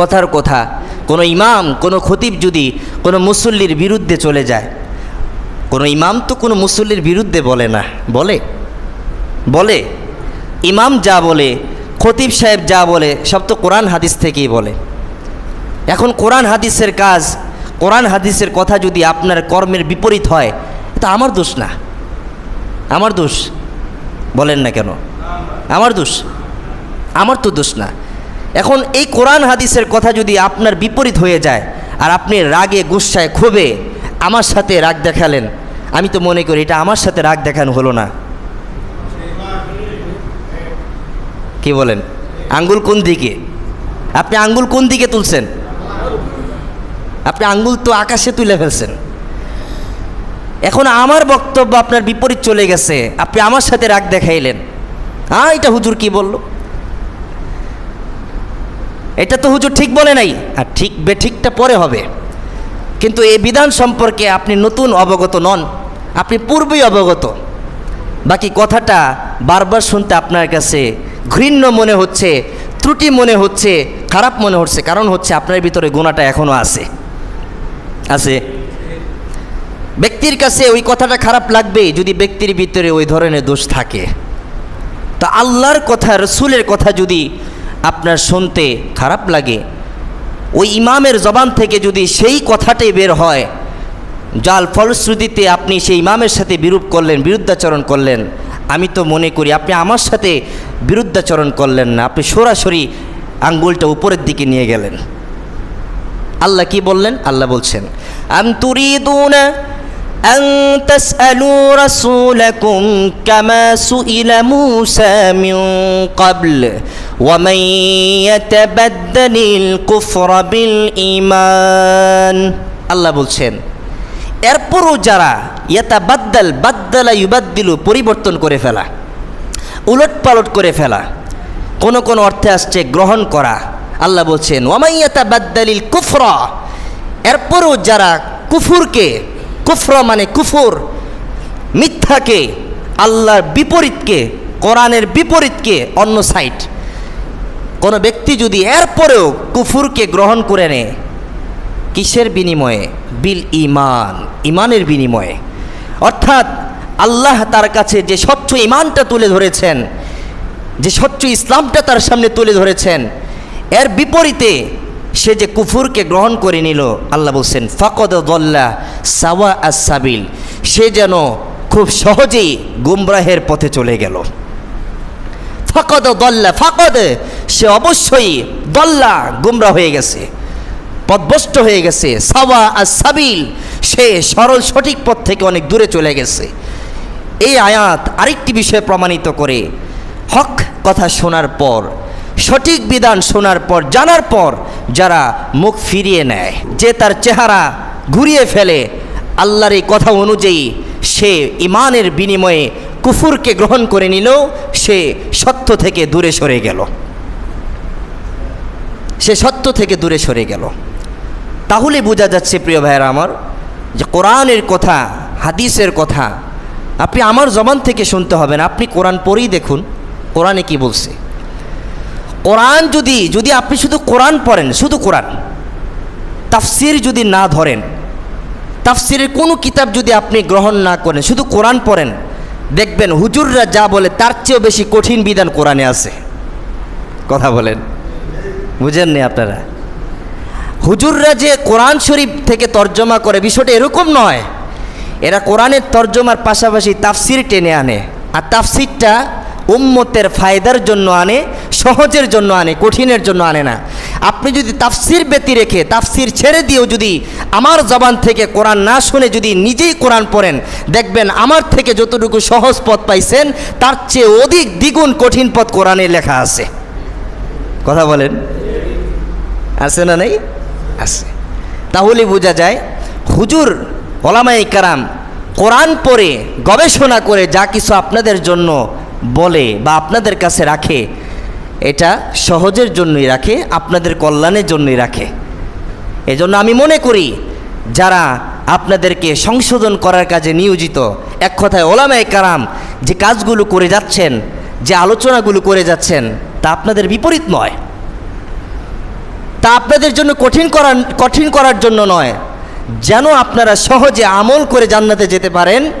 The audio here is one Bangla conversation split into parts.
কথার কথা। কোনো ইমাম, কোনো খতিব যদি কোনো মুসল্লির বিরুদ্ধে চলে যায়, কোনো ইমাম তো কোনো মুসল্লির বিরুদ্ধে বলে না। বলে? বলে। ইমাম যা বলে, খতিব সাহেব যা বলে, সব তো কোরআন হাদিস থেকেই বলে। এখন কোরআন হাদিসের কাজ, কোরআন হাদিসের কথা যদি আপনার কর্মের বিপরীত হয়, এটা আমার দোষ না। আমার দোষ। বলেন না কেন? আমার দোষ। আমার তো দোষ না। এখন এই কোরআন হাদিসের কথা যদি আপনার বিপরীত হয়ে যায়, আর আপনি রাগে গুসায় ক্ষোভে আমার সাথে রাগ দেখালেন, আমি তো মনে করি এটা আমার সাথে রাগ দেখানো হলো না। কি বলেন? আঙ্গুল কোন দিকে? আপনি আঙ্গুল কোন দিকে তুলছেন? আপনি আঙ্গুল তো আকাশে তুলে ফেলছেন। এখন আমার বক্তব্য আপনার বিপরীত চলে গেছে, আপনি আমার সাথে রাগ দেখাইলেন। হ্যাঁ এটা হুজুর কি বলল? এটা তো হুজুর ঠিক বলে নাই। আর ঠিক বেঠিকটা পরে হবে। কিন্তু এই বিধান সম্পর্কে আপনি নতুন অবগত নন। আপনি পূর্বেই অবগত। বাকি কথাটা বারবার শুনতে আপনার কাছে ঘৃণ্য মনে হচ্ছে, ত্রুটি মনে হচ্ছে, খারাপ মনে হচ্ছে। কারণ হচ্ছে আপনার ভিতরে গোনাটা এখনও আছে। আছে। ব্যক্তির কাছে ওই কথাটা খারাপ লাগবে যদি ব্যক্তির ভিতরে ওই ধরনের দোষ থাকে। তা আল্লাহর কথা, রসুলের কথা যদি আপনার শুনতে খারাপ লাগে। ওই ইমামের জবান থেকে যদি সেই কথাটাই বের হয়, যার ফলশ্রুতিতে আপনি সেই ইমামের সাথে বিরূপ করলেন, বিরুদ্ধাচরণ করলেন, আমি তো মনে করি আপনি আমার সাথে বিরুদ্ধাচরণ করলেন না, আপনি সরাসরি আঙ্গুলটা উপরের দিকে নিয়ে গেলেন। আল্লাহ কি বললেন? আল্লাহ বলছেন, আম তুরিদুন أن تسألوا رسولكم كما سئل موسى من قبل ومن يتبدل الكفر بالإيمان আল্লাহ বলছেন এরপরও যারা ইয়াতা বাদ্দাল বাদ্দালা ইউবাদ্দিলু পরিবর্তন করে ফেলা উলট পালট করে ফেলা কোন কোন অর্থে আসছে গ্রহণ করা আল্লাহ বলছেন ওয়ামাইয়াতা বাদ্দালিল কুফরা এরপরও যারা কুফুরকে কুফর মানে কুফুর। মিথ্যাকে, আল্লাহর বিপরীতকে, কোরআনের বিপরীতকে অন্য সাইড কোনো ব্যক্তি যদি এরপরেও কুফুরকে গ্রহণ করে নেয়, কিসের বিনিময়ে? বিল ইমান ইমানের বিনিময়ে। অর্থাৎ আল্লাহ তার কাছে যে স্বচ্ছ ইমানটা তুলে ধরেছেন, যে স্বচ্ছ ইসলামটা তার সামনে তুলে ধরেছেন, এর বিপরীতে সে যে কুফুরকে গ্রহণ করে নিল, আল্লাহ বলছেন, ফকদ দল্লা সাওয়া আসাবিল সে যেন খুব সহজেই গুমরাহের পথে চলে গেল। ফকদ দল্লা ফকদ সে অবশ্যই দল্লা গুমরা হয়ে গেছে পদভষ্ট হয়ে গেছে। সাওয়া আর সাবিল সে সরল সঠিক পথ থেকে অনেক দূরে চলে গেছে। এই আয়াত আরেকটি বিষয় প্রমাণিত করে হক কথা শোনার পর সঠিক বিধান শোনার পর, জানার পর যারা মুখ ফিরিয়ে নেয়, যে তার চেহারা ঘুরিয়ে ফেলে, আল্লাহর এই কথা অনুযায়ী সে ইমানের বিনিময়ে কুফুরকে গ্রহণ করে নিলেও সে সত্য থেকে দূরে সরে গেল। সে সত্য থেকে দূরে সরে গেল। তাহলে বোঝা যাচ্ছে, প্রিয় ভাইয়েরা আমার, যে কোরআনের কথা, হাদিসের কথা, আপনি আমার জবান থেকে শুনতে হবে না, আপনি কোরআন পড়েই দেখুন, কোরআনে কি বলছে। কোরআন যদি যদি আপনি শুধু কোরআন পড়েন, শুধু কোরআন, তাফসির যদি না ধরেন, তাফসিরের কোনো কিতাব যদি আপনি গ্রহণ না করেন, শুধু কোরআন পড়েন, দেখবেন হুজুররা যা বলে তার চেয়েও বেশি কঠিন বিধান কোরআনে আছে। কথা বলেন। বুঝেন বুঝেননি আপনারা? হুজুররা যে কোরআন শরীফ থেকে তর্জমা করে, বিষয়টা এরকম নয়। এরা কোরআনের তর্জমার পাশাপাশি তাফসির টেনে আনে। আর তাফসিরটা উম্মতের ফায়দার জন্য আনে, সহজের জন্য আনে, কঠিনের জন্য আনে না। আপনি যদি তাফসির ব্যতি রেখে, তাফসির ছেড়ে দিয়েও যদি আমার জবান থেকে কোরআন না শুনে যদি নিজেই কোরআন পড়েন, দেখবেন আমার থেকে যতটুকু সহজ পথ পাইছেন, তার চেয়ে অধিক দ্বিগুণ কঠিন পথ কোরআনে লেখা আছে। কথা বলেন? আছে না নেই? আছে। তাহলে বোঝা যায়, হুজুর ওলামাই কারাম কোরআন পড়ে, গবেষণা করে যা কিছু আপনাদের জন্য বলে বা আপনাদের কাছে রাখে, এটা সহজের জন্যই রাখে, আপনাদের কল্যাণের জন্যই রাখে। এজন্য আমি মনে করি, যারা আপনাদেরকে সংশোধন করার কাজে নিয়োজিত, এক কথায় ওলামাই কারাম যে কাজগুলো করে যাচ্ছেন, যে আলোচনাগুলো করে যাচ্ছেন, তা আপনাদের বিপরীত নয়। তা আপনাদের জন্য কঠিন করার কঠিন করার জন্য নয়। যেন আপনারা সহজে আমল করে জান্নাতে যেতে পারেন,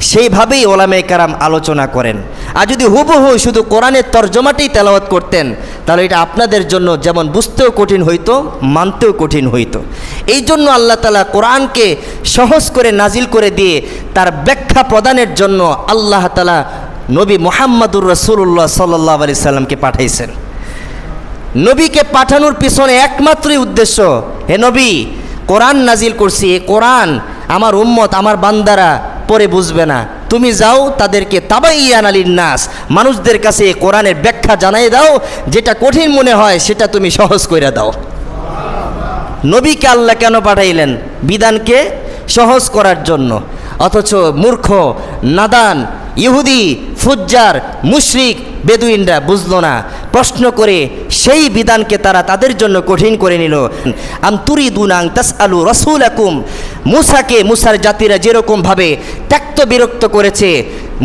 সেইভাবেই ওলামে কারাম আলোচনা করেন। আর যদি হুবহু শুধু কোরআনের তর্জমাটাই তেলাওয়াত করতেন, তাহলে এটা আপনাদের জন্য যেমন বুঝতেও কঠিন হইতো, মানতেও কঠিন হইতো। এই জন্য আল্লাহ তালা কোরআনকে সহজ করে নাজিল করে দিয়ে তার ব্যাখ্যা প্রদানের জন্য আল্লাহ তালা নবী মোহাম্মদুর রসুল্লাহ সাল্লাহ আলি সাল্লামকে পাঠাইছেন। নবীকে পাঠানোর পিছনে একমাত্রই উদ্দেশ্য, হে নবী, কোরআন নাজিল করছি, এ কোরআন আমার উম্মত, আমার বান্দারা পরে বুঝবে না। তুমি যাও, তাদেরকে তাবাইয়ান আলীর নাস। মানুষদের কাছে কোরআনের ব্যাখ্যা জানাই দাও, যেটা কঠিন মনে হয়, সেটা তুমি সহজ করে দাও। নবীকে আল্লাহ কেন পাঠাইলেন? বিধানকে সহজ করার জন্য। অথচ মূর্খ, নাদান, ইহুদি, ফুজ্জার, মুশরিক বেদুইনরা বুঝল না। প্রশ্ন করে সেই বিধানকে তারা তাদের জন্য কঠিন করে নিল। আন্তুরি দুনাং তাস আলু রসুল আকুম মুসাকে মুসার জাতিরা যেরকমভাবে ত্যাক্ত বিরক্ত করেছে,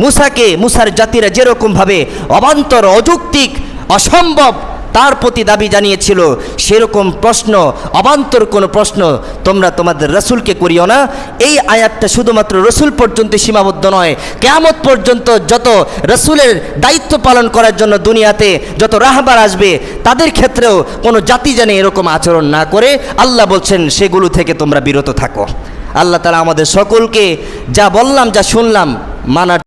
মুসাকে মুসার জাতিরা যেরকমভাবে অবান্তর, অযৌক্তিক, অসম্ভব তার প্রতি দাবি জানিয়েছিল, সেরকম প্রশ্ন, অবান্তর কোনো প্রশ্ন তোমরা তোমাদের রসুলকে করিও না। এই আয়াতটা শুধুমাত্র রসুল পর্যন্ত সীমাবদ্ধ নয়, কেয়ামত পর্যন্ত যত রসুলের দায়িত্ব পালন করার জন্য দুনিয়াতে যত রাহবার আসবে, তাদের ক্ষেত্রেও কোনো জাতি জানে এরকম আচরণ না করে। আল্লাহ বলছেন, সেগুলো থেকে তোমরা বিরত থাকো। আল্লাহ তালা আমাদের সকলকে যা বললাম, যা শুনলাম, মানার